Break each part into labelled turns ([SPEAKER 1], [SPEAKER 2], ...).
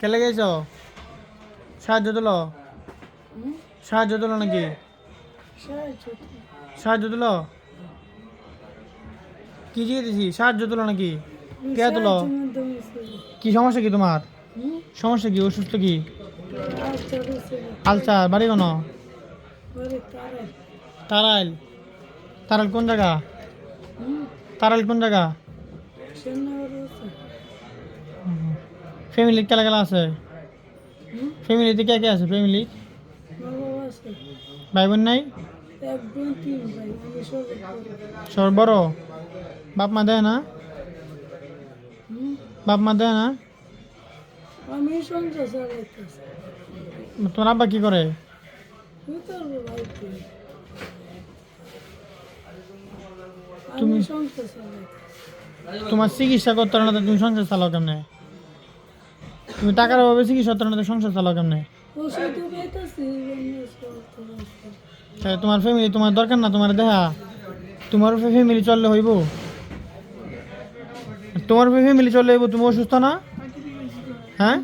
[SPEAKER 1] কেলে গেছ? সাহায্য দিল? সাহায্য দিল নাকি? সাহায্য দিল। কি দিছি সাহায্য দিল নাকি? কে দিল? কি সমস্যা কি তোমার? সমস্যা কি? অসুস্থ কি? আলচার বাড়ি কোন? তারাইল। তারাইল? কোন জায়গা? তারাইল কোন জায়গা? ফ্যামিলি কেলা কেলা আছে? ফ্যামিলিতে কে কে আছে? ফ্যামিলি ভাই বোন নাই সর বড়। বাপ মা দেয় না? বাপ মা দেয় না? তোমার আব্বা কি করে? তুমি- তোমার চিকিৎসা করতে না তুমি সংসার চালাও কেমনে? তুমি টাকার অভাবে চিকিৎসা করতে না তো সংসার চালাও কেমনে? তোমার ফ্যামিলি তোমার দরকার না? তোমার দেখা তোমার ফ্যামিলি চললে হইব। তোমার ফ্যামিলি চললে হইব, তুমি অসুস্থ না? হ্যাঁ?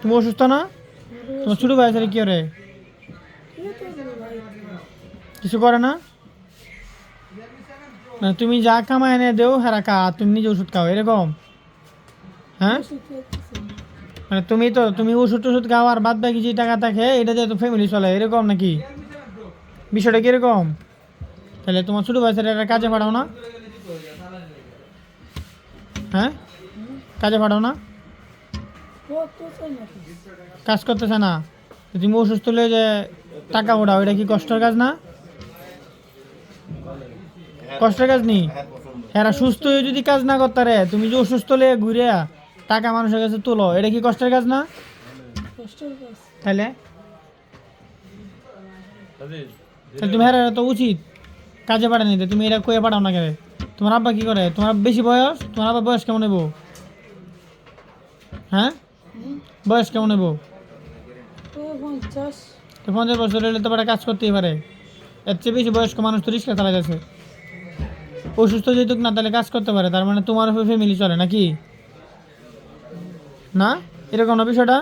[SPEAKER 1] তুমি অসুস্থ না? তোমার ছোট ভাই আছে কি করে কিছু করে না? না তুমি যা কামাই এনে দেও, হেরা কা তুমি নিজে ওষুধ খাও, এরকম? হ্যাঁ? মানে তুমি তো, তুমি ওষুধ টষুধ খাও আর বাদ বাকি যে টাকা থাকে, এটা দিয়ে তো ফ্যামিলি চলে, এরকম নাকি? বিষয়টা কীরকম? তাহলে তোমার ছোটো ভাই ছেলেটা কাজে পাঠাও না। হ্যাঁ? কাজে পাঠাও না। কাজ করতেছে না। তুমি অসুস্থ হলে যে টাকা ওঠাও, এটা কি কষ্টের কাজ না? কষ্টের কাজ নেই এরা সুস্থ হয়ে যদি কাজ না করতে রে তুমি যে অসুস্থ হলে ঘুরে টাকা মানুষের কাছে তোলো এটা কি কষ্টের কাজ না? তাহলে? তাহলে তুমি হ্যাঁ তো উচিত কাজে পাঠা নিতে। তুমি এটা কয়ে পাঠাও না কেন? তোমার আব্বা কি করে? তোমার বেশি বয়স? তোমার আব্বা বয়স কেমন নেব হ্যাঁ? বয়স কেমন নেব
[SPEAKER 2] তো পঞ্চাশ।
[SPEAKER 1] তো পঞ্চাশ বছর হলে তো একটা কাজ করতেই পারে। এর চেয়ে বেশি বয়স্ক মানুষ তো রিক্সা চালা যাচ্ছে। অসুস্থ যেহেতু না তাহলে কাজ করতে পারে। তার মানে তোমার ফ্যামিলি চলে নাকি? না? এরকম না বিষয়টা?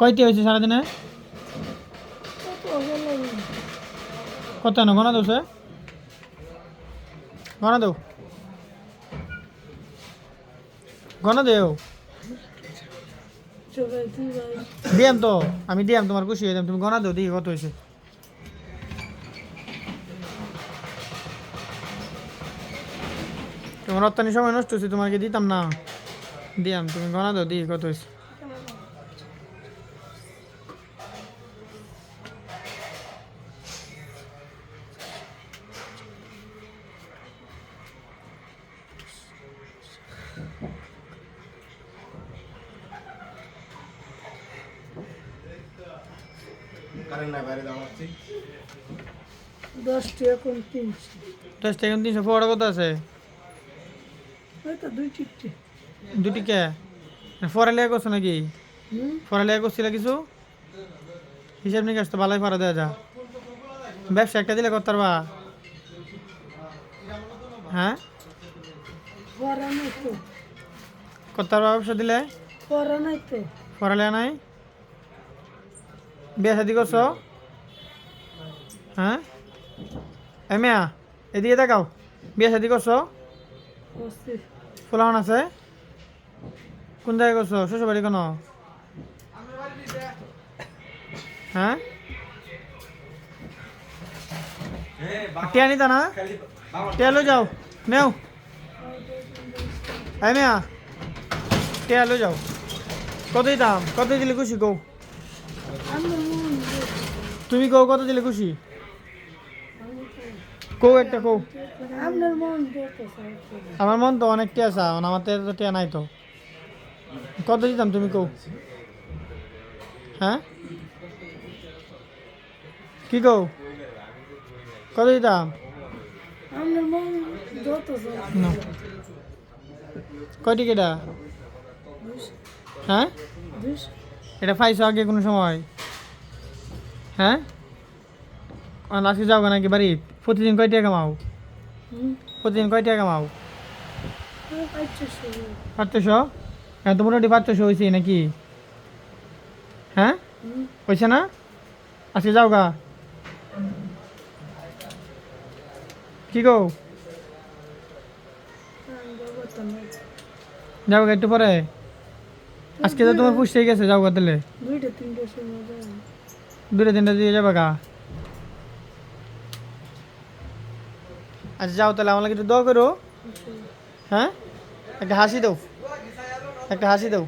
[SPEAKER 1] কয়টি হয়েছে সারাদিনে?
[SPEAKER 2] কত
[SPEAKER 1] না? গণা সে গণা দেও। গণা দেও। দিয়াম তো। আমি দিয়াম, তোমার খুশি হয়ে তুমি গণা দেও, দেখি কত হয়েছে। তোমার রপ্তানি সময় নষ্ট হচ্ছে তোমাকে দিতাম না। দিয়াম তুমি গণা দাও দেখি কত হয়েছে
[SPEAKER 3] আসছি
[SPEAKER 2] দশটি এখন তিনশো।
[SPEAKER 1] দশ টাকা তিনশো ফোয়ারা কত আছে?
[SPEAKER 2] দুই চিঠি
[SPEAKER 1] দুটি কে ফরালিয়া করছ নাকি? ফরালিয়া করছিল কিছু? হিসাব নিকাশ তো ভালোই ফারা দেওয়া যা। ব্যবসা একটা দিলে করতে পারবা। হ্যাঁ? করতে পারবা ব্যবসা দিলে? ফরালিয়া নাই বিয়ে শাদি করছ? হ্যাঁ? এমিয়া এদিকে দেখাও বিয়ে শাদি করছ?
[SPEAKER 2] করছি।
[SPEAKER 1] আছে? কোন জায়গায় করছ শ্বশুর বাড়ি কোনো? হ্যাঁ? টিয়া নিতা না? টিয়া লো যাও। নেও। আই মেয়া টিয়া লো যাও। কতই দাম কত দিলে খুশি
[SPEAKER 2] কৌ
[SPEAKER 1] তুমি কৌ কত দিলে খুশি? কৌ একটা
[SPEAKER 2] মন চাই
[SPEAKER 1] আমার মন তো অনেক টিয়া চা আমার তো টিয়া নাই তো। কত দিতাম তুমি কও? হ্যাঁ? কি কও? কত দিতাম? কয় টিকিটা হ্যাঁ? এটা পাইছো আগে কোনো সময়? হ্যাঁ? আজকে যাও নাকি বাড়ি প্রতিদিন কয় টাকা কামাও প্রতিদিন কয় টাকা কামাও
[SPEAKER 2] পাঁচশো?
[SPEAKER 1] আটশো এত মোটামুটি পাঁচশো হয়েছে নাকি হ্যাঁ
[SPEAKER 2] হুম
[SPEAKER 1] হয়েছে না আজকে যাও গা কি গো
[SPEAKER 2] আমি যাব তো না
[SPEAKER 1] যাও গা একটু পরে আজকে তো তোমার পুষতেই গেছে যাও গা তাহলে
[SPEAKER 2] দুইটা তিনটার সময় যাব
[SPEAKER 1] দুটো তিনটা দিয়ে যাবে গা আচ্ছা যাও তাহলে আমার লাগে একটু দোয়া করো হ্যাঁ একটা হাসি দাও একটা হাসি দাও